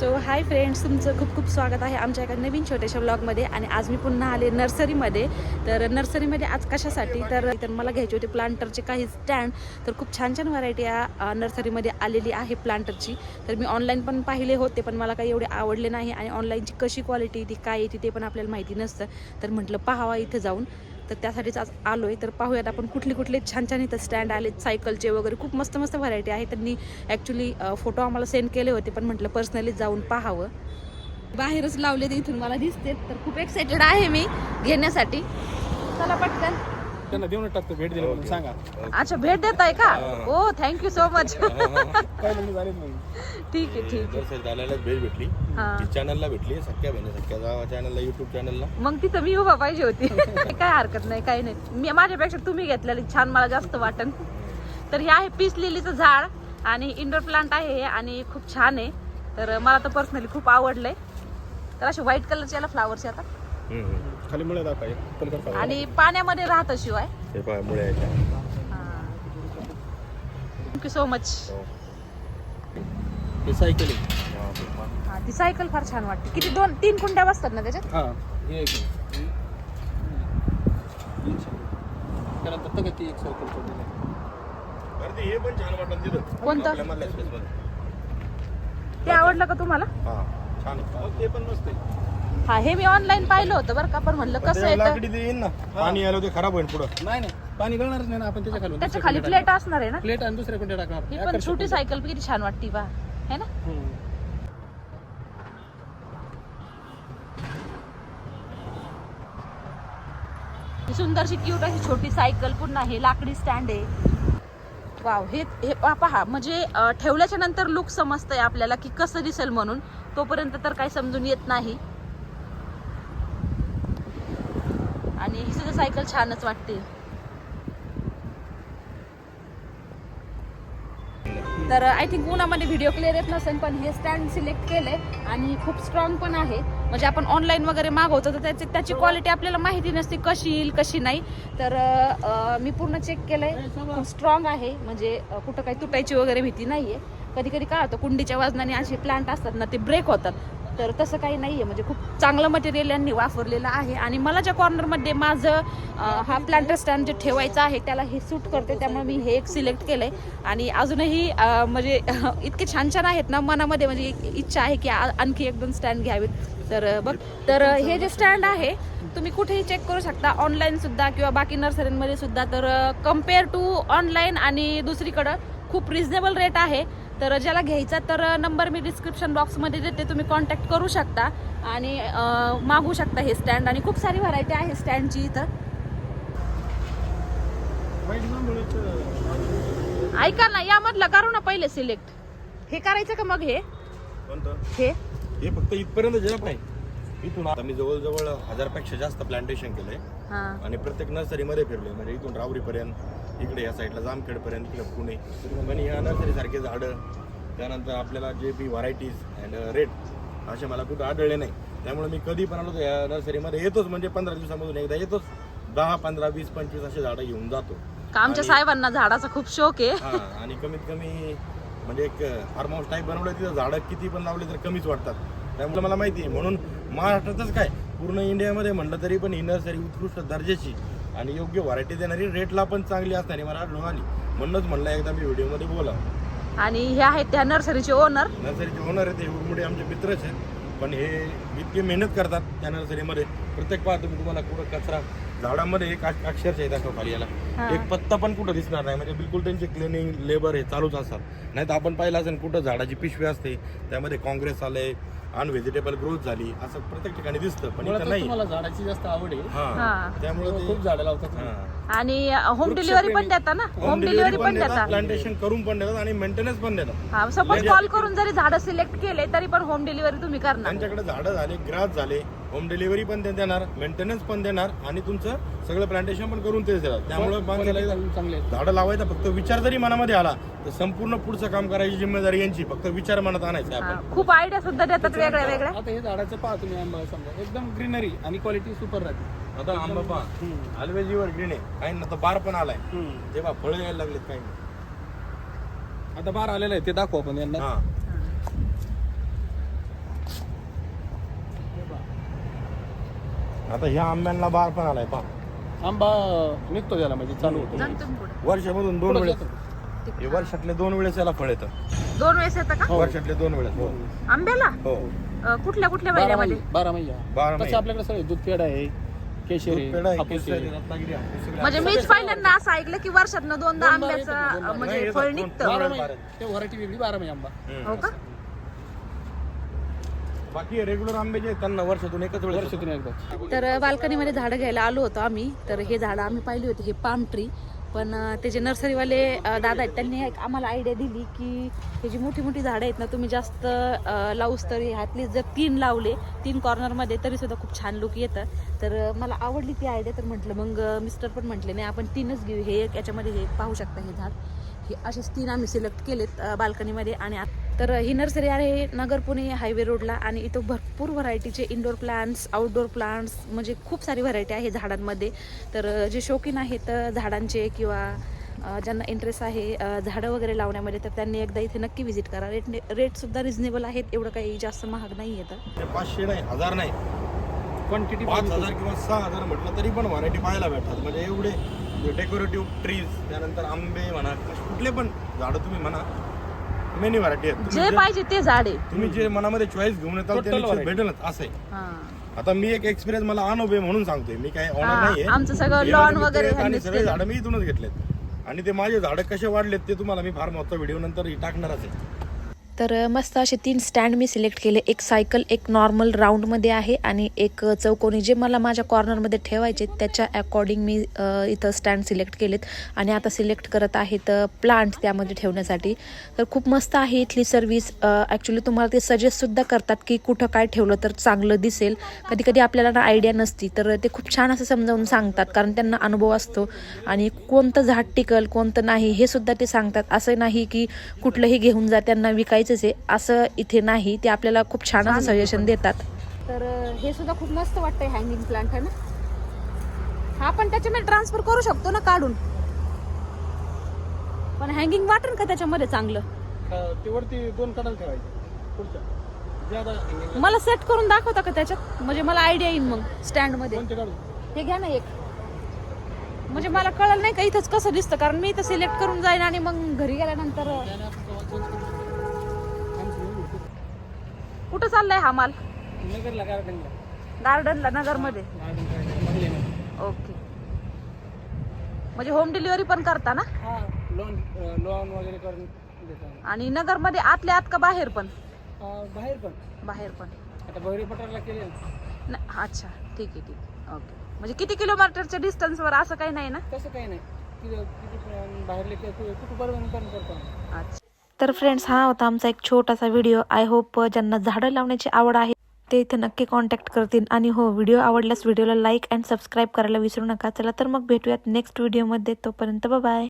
So hi friends तुमचं खूप खूप स्वागत आहे आमच्या एका नवीन छोट्याशा ब्लॉगमध्ये आणि आज मी पुन्हा आले नर्सरीमध्ये तर नर्सरीमध्ये आज कशासाठी? तर तर मला घ्यायचे होते प्लांटरचे काही स्टँड तर खूप छान छान व्हरायटी या नर्सरीमध्ये आलेली आहे प्लांटरची तर मी ऑनलाईन पण पाहिले होते पण मला काही एवढे आवडले नाही. आणि ऑनलाईनची कशी क्वालिटी ती काय येते ते पण आपल्याला माहिती नसतं. तर म्हटलं पाहावा इथं जाऊन. तर त्यासाठीच आज आलो आहे तर पाहूयात आपण कुठले कुठले छान छान इथं स्टँड आलेत सायकलचे वगैरे खूप मस्त मस्त व्हरायटी आहे. त्यांनी ॲक्च्युली फोटो आम्हाला सेंड केले होते पण म्हटलं पर्सनली जाऊन पाहावं. बाहेरच लावले इथून मला दिसते तर खूप एक्सायटेड आहे मी घेण्यासाठी. चला पटकन. त्यांना देऊनच टाकतो भेट दिली म्हणून सांगा. अच्छा भेट देत आहे का? हो. थँक्यू सो मच झाले ठीक आहे ठीक आहे. सर झाल्याला भेट भेटली हा. चॅनलला भेटली सख्या बहिणी सख्या जावा चॅनलला युट्यूब चॅनलला मग तिथं मी उभा पाहिजे होती. काय हरकत नाही काही नाही. मी माझ्यापेक्षा तुम्ही घेतलेली छान मला जास्त वाटन तर हे आहे पीस लिलीचं झाड आणि इंडोर प्लांट आहे हे आणि खूप छान आहे. तर मला तर पर्सनली खूप आवडलंय. तर असे व्हाईट कलरचे याला फ्लावर्स आता खाली मुळे दाखवा पलीकडे आणि पाण्यामध्ये राहतं शिवाय? हे पहा मुळे थँक्यू सो मच हे सायकल आहे हा. ती सायकल फार छान वाटते. किती दोन तीन कुंड्या बसतात ना त्याच्यात? हा हे एक. आहे. त्यानंतर तगत ती एक सायकल अरे ते हे पण छान वाटलं तिथं. कोणतं? आपल्या मधल्या. ते आवडलं का तुम्हाला? हा छान. आहे. हो, ते पण मस्त आहे. हा हे मी ऑनलाईन पाहिलं होतं बरं का पण म्हणलं कसं ते येतं लाकडी ते येईन ना. पाणी आलं ते खराब होईल पुढं. नाही नाही. पाणी गळणारच नाही ना आपण त्याच्याखाली त्याच्याखाली प्लेट असणार आहे ना? प्लेट आणि दुसऱ्या कोणत्या टाकणार. ही पण छोटी. सायकल किती छान वाटते बा. है ना? हम्म. ही सुंदरशी क्यूट अशी छोटी सायकल पुन्हा हे लाकडी स्टँड आहे. वाव हे हे पा- पहा म्हणजे अं, ठेवल्याच्या नंतर लुक समजतंय आपल्याला की कसं दिसेल म्हणून. तोपर्यंत तर काही समजून येत नाही आणि ही सुद्धा सायकल छानच वाटते तर आय थिंक उन्हामध्ये व्हिडिओ क्लिअर येत नसेल पण हे स्टँड सिलेक्ट केले आणि खूप स्ट्रॉंग पण आहे. म्हणजे आपण ऑनलाईन वगैरे मागवतो तर त्याची त्याची क्वालिटी आपल्याला माहिती नसते कशी येईल कशी नाही. तर अं, मी पूर्ण चेक केलंय. खूप स्ट्रॉंग आहे. म्हणजे अं, कुठं काही तुटायची वगैरे भीती नाहीये. कधी कधी काय होतं कुंडीच्या वजनाने असे प्लांट असतात ना ते ब्रेक होतात. तर तसं काही नाहीये. म्हणजे खूप चांगलं मटेरियल यांनी वापरलेलं आहे. आणि मला ज्या कॉर्नरमध्ये माझं हा प्लांटर स्टँड जे ठेवायचं आहे त्याला हे सूट करते. त्यामुळे मी हे एक सिलेक्ट केलंय. आणि अजूनही म्हणजे इतके छान छान आहेत ना मनामध्ये. म्हणजे इच्छा आहे की आ- आणखी एक दोन स्टँड घ्यावेत. तर बघ. तर हे जे स्टँड आहे तुम्ही कुठेही चेक करू शकता. ऑनलाईन सुद्धा किंवा बाकी नर्सरींमध्ये सुद्धा. तर कंपेअर टू ऑनलाईन आणि दुसरीकडं खूप रिझनेबल रेट आहे. तर ज्याला घ्यायचा तर नंबर मी डिस्क्रिप्शन बॉक्समध्ये देते. तुम्ही कॉन्टॅक्ट करू शकता. आणि मागू शकता हे स्टँड आणि खूप सारी व्हरायटी आहे स्टँडची इथं. ऐका ना यामधलं करू ना पहिले सिलेक्ट हे करायचं का मग हे? हे? फक्त इथपर्यंत इथून आता मी जवळजवळ हजारपेक्षा जास्त प्लांटेशन केलंय. हा. आणि प्रत्येक नर्सरीमध्ये फिरलोय. म्हणजे इथून रावरीपर्यंत इकडे या साईडला जामखेडपर्यंत इकडे पुणे. पण या नर्सरी सारखे झाडं त्यानंतर आपल्याला जे बी व्हरायटीज अँड रेट असे मला कुठं आढळले नाही. त्यामुळे मी कधी पण आलो तर या नर्सरीमध्ये येतोच. म्हणजे पंधरा दिवसामधून एकदा येतोच. दहा पंधरा वीस पंचवीस असे झाडं घेऊन जातो. का आमच्या आणि- साहेबांना झाडाचा खूप शौक आहे. हा आणि कमीत कमी म्हणजे एक फार्म हाऊस टाईप बनवलं तिथं झाडं किती पण लावले तर कमीच वाटतात. त्यामुळे मला माहिती आहे म्हणून महाराष्ट्रातच काय? पूर्ण इंडियामध्ये म्हटलं तरी पण ही नर्सरी उत्कृष्ट दर्जाची आणि योग्य व्हरायटी देणारी रेटला पण चांगली असणारी मला आली म्हणूनच म्हणलं एकदा मी व्हिडिओमध्ये बोला आणि हे आहेत त्या नर्सरीचे ओनर नर्सरीचे ओनर आहेत हे उरमुडे आमचे मित्रच आहेत. पण हे इतकी मेहनत करतात त्या नर्सरीमध्ये. प्रत्येक पाहतो मी तुम्हाला कुठं कचरा झाडामध्ये एक अक्ष- अक्षरशः आहे दाखव खाली याला. एक पत्ता पण कुठं दिसणार नाही. म्हणजे बिलकुल त्यांचे क्लिनिंग लेबर हे चालूच असतात. नाही तर आपण पाहिलं असेल कुठं झाडाची पिशवी असते त्यामध्ये काँग्रेस आले अनव्हेजिटेबल ग्रोथ झाली असं प्रत्येक ठिकाणी दिसतं पण इथं नाही. तुम्हाला झाडाची जास्त आवड आहे. हा. हा. त्यामुळे ते- खूप झाडं लावतात तुम्ही. हा. आणि होम डिलिव्हरी पण देता ना? होम डिलिव्हरी पण देतात प्लांटेशन करून पण देतात आणि मेंटेनन्स पण देतात. हा सपोज कॉल करून जरी झाडं सिलेक्ट केले तरी पण होम डिलिव्हरी तुम्ही करणार. त्यांच्याकडे झाडं झाले ग्रास झाले होम डिलिव्हरी पण ते देणार मेंटेनन्स पण देणार आणि तुमचं सगळं प्लांटेशन पण करून तेच देतात त्यामुळे चांगले झाडं लावायचा फक्त विचार जरी मनामध्ये आला तर संपूर्ण पुढचं काम करायची जिम्मेदारी यांची फक्त विचार मनात आणायचा आपण. खूप आयडिया सुद्धा देतात वेगळ्या वेगळ्या. आता हे झाडाचं पहा तुम्ही आंबा समजा. एकदम ग्रीनरी आणि क्वालिटी सुपर राहते. आता आंबा पहा. ऑलवेज युअर ग्रीन आहे. काही ना बार पण आलाय. जेव्हा फळ यायला लागलेत काही आता बार आलेलं आहे ते दाखवू आपण यांना. हा. आता ह्या आंब्यांना बार पण आलाय पहा. आंबा निघतो त्याला म्हणजे चालू होतो वर्षामधून दोन वेळेस. हे वर्षातले दोन वेळेस याला फळ येतं दोन वेळेस येतं का हो. वर्षातले दोन वेळेस हो आंब्याला हो अं, कुठल्या कुठल्या बारा महिन्यामध्ये महिने बारा महिने बारा तसं महिने. आपल्याकडे सगळे दूध पेढा आहे केशर दूध पेढा आहे, हापूस केसर आहे, आहे. रत्नागिरी आहे, सगळे म्हणजे. मीच पहिल्यांदा असं ऐकलं की वर्षातनं दोनदा दोन बार आंब्याचं दोन बार. म्हणजे फळ निघतं बारा महिने ते व्हरायटी वेगळी बारा महिने आंबा. हो का बाकी रेग्युलर आंबे जे त्यांना वर्षातून एकच येतं. वर्षातून एकदा तर बाल्कनीमध्ये झाडं घ्यायला आलो होतो आम्ही. तर हे झाडं आम्ही पाहिली होती हे पाम ट्री पण अं, ते जे नर्सरीवाले अं, दादा आहेत त्यांनी एक आम्हाला आयडिया दिली की हे जी मोठी मोठी झाडं आहेत ना तुम्ही जास्त अं, लावूस तर ह्यातली जर तीन लावले तीन कॉर्नरमध्ये तरी सुद्धा खूप छान लुक येतं. तर अं, मला आवडली ती आयडिया तर म्हटलं मग अं, मिस्टर पण म्हटले नाही आपण तीनच घेऊ. हे एक याच्यामध्ये हे पाहू शकता हे झाड. हे असेच तीन आम्ही सिलेक्ट केलेत अं, बाल्कनीमध्ये आणि आत- तर ही नर्सरी आहे नगर पुणे हायवे रोडला आणि इथं भरपूर व्हरायटीचे इंडोर प्लांट्स आउटडोर प्लांट्स म्हणजे खूप सारी व्हरायटी आहे झाडांमध्ये. तर जे शौकीन आहेत झाडांचे किंवा ज्यांना इंटरेस्ट आहे झाडं वगैरे लावण्यामध्ये तर त्यांनी एकदा इथे नक्की व्हिजिट करा. रेट रेटसुद्धा रिझनेबल आहेत एवढं काही जास्त महाग नाही येतं ते पाचशे नाही हजार नाही. क्वांटिटी पाच हजार किंवा सहा हजार म्हटलं तरी पण व्हरायटी पाहायला भेटतात. म्हणजे एवढे डेकोरेटिव्ह ट्रीज त्यानंतर आंबे म्हणा कुठले पण झाडं तुम्ही म्हणा मेनी व्हरायटी आहेत. जे तुम्ही जे- पाहिजे ते झाड. आहे तुम्ही जे मनामध्ये चॉईस घेऊन येताल ते Total variety. भेटेलच असं आहे. हां. आता मी एक एक्सपिरियन्स मला अनुभव आहे म्हणून सांगतोय. मी काय ऑनर हा, नाहीये. आमचं सगळं हे lawn मित्र वगैरे आणि ह्यांनीच सगळे केलं. झाडं मी इथूनच घेतलेत. आणि ते माझे झाडं कसे वाढलेत ते तुम्हाला मी फार मोठा व्हिडिओ नंतर टाकणारच आहे. तर मस्त असे तीन स्टँड मी सिलेक्ट केले. एक सायकल एक नॉर्मल राऊंडमध्ये आहे आणि एक चौकोनी जे मला माझ्या कॉर्नरमध्ये ठेवायचे त्याच्या अकॉर्डिंग मी इथं स्टँड सिलेक्ट केलेत. आणि आता सिलेक्ट करत आहेत प्लांट त्यामध्ये ठेवण्यासाठी. तर खूप मस्त आहे इथली सर्विस ॲक्च्युली तुम्हाला ते सजेस्टसुद्धा करतात की कुठं काय ठेवलं तर चांगलं दिसेल. कधी कधी आपल्याला ना आयडिया नसती तर ते खूप छान असं समजावून सांगतात कारण त्यांना अनुभव असतो. आणि कोणतं झाड टिकल कोणतं नाही हे सुद्धा ते सांगतात. असं नाही की कुठलंही घेऊन जा त्यांना विकायचं विकायचंच आहे. असं इथे नाही. ते आपल्याला खूप छान असं सजेशन देतात. तर हे सुद्धा खूप मस्त वाटतंय हँगिंग प्लांट आहे ना? हा पण त्याच्यामध्ये ट्रान्सफर करू शकतो ना काढून? पण हँगिंग वाटेल का त्याच्यामध्ये चांगलं? दोन ठेवायचे. मला सेट करून दाखवता का त्याच्यात? म्हणजे मला आयडिया येईल मग स्टँडमध्ये हे घ्या ना एक. म्हणजे मला कळलं नाही का इथंच कसं दिसतं? कारण मी इथं सिलेक्ट करून जाईन आणि मग घरी गेल्यानंतर कुठं चाललंय हा माल? नगरला गार्डनला. गार्डनला नगरमध्ये? ओके. म्हणजे होम डिलिव्हरी पण करता ना? हा लॉन लॉन वगैरे करून देतात आणि नगरमध्ये आतल्या आत का बाहेर पण? बाहेर पण. बाहेर पण. आता बहिरी पठारला केले अच्छा ठीक आहे ठीक आहे. ओके. म्हणजे किती किलोमीटरच्या डिस्टन्सवर असं काही नाही ना? तसं काही नाही. किती पण बाहेरले कुठं बरोबर पण करतो. अच्छा. तर फ्रेंड्स हा होता आमचा एक छोटासा व्हिडिओ आय होप ज्यांना झाडं लावण्याची आवड आहे ते इथे नक्की कॉन्टॅक्ट करतील. आणि हो व्हिडिओ आवडल्यास व्हिडिओला लाईक अँड सबस्क्राईब करायला विसरू नका. चला तर मग भेटूयात नेक्स्ट व्हिडिओमध्ये तोपर्यंत बाय